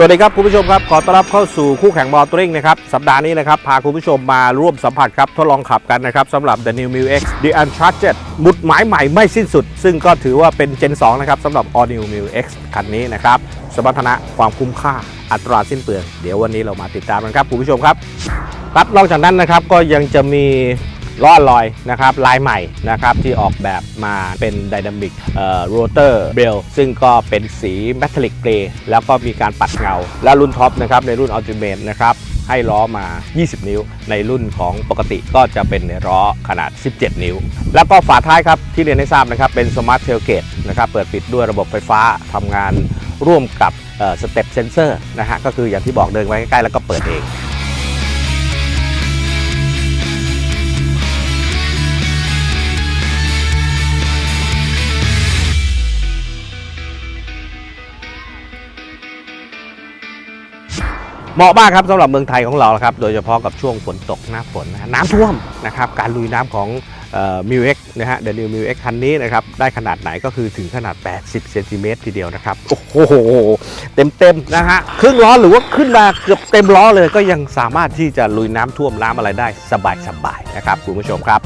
สวัสดีครับคุณผู้ชมครับขอต้อนรับเข้าสู่คู่แข่งมอเตอร์ริงนะครับสัปดาห์นี้นะครับพาคุณผู้ชมมาร่วมสัมผัสครับทดลองขับกันนะครับสำหรับ The New m i X The Uncharted หมุดหมายใหม่ไม่สิ้นสุด ซึ่งก็ถือว่าเป็น Gen 2 นะครับสำหรับ All New m i X คันนี้นะครับสมรรถนะความคุ้มค่าอัตราสิ้นเปลือง เดี๋ยววันนี้เรามาติดตามกันครับคุณผู้ชมครับครับนอกจากนั้นนะครับก็ยังจะมี ล้อลอยนะครับลายใหม่นะครับที่ออกแบบมาเป็น Dynamic โรเตอร์เบลซึ่งก็เป็นสีแมทัลลิกเกรย์แล้วก็มีการปัดเงา และรุ่นท็อปนะครับในรุ่น Ultimate นะครับให้ล้อมา 20 นิ้ว ในรุ่นของปกติก็จะเป็นล้อขนาด 17 นิ้ว แล้วก็ฝาท้ายครับที่เรียนให้ทราบนะครับเป็น Smart Tailgate นะครับเปิดปิดด้วยระบบไฟฟ้าทำงานร่วมกับสเต็ปเซนเซอร์นะฮะก็คืออย่างที่บอกเดินไว้ใกล้ๆแล้วก็เปิดเอง เหมาะมากครับสำหรับเมืองไทยของเราครับ โดยเฉพาะกับช่วงฝนตกหน้าฝนนะน้ำท่วมนะครับ การลุยน้ำของมิวเอ็กนะฮะเดนิวมิวเอ็กคันนี้นะครับ ได้ขนาดไหนก็คือถึงขนาด 80 เซนติเมตรทีเดียวนะครับ โอ้โห เต็มเต็มๆนะฮะ ครึ่งล้อหรือว่าขึ้นมาเกือบเต็มล้อเลย ก็ยังสามารถที่จะลุยน้ำท่วมน้ำอะไรได้สบายๆนะครับคุณผู้ชมครับ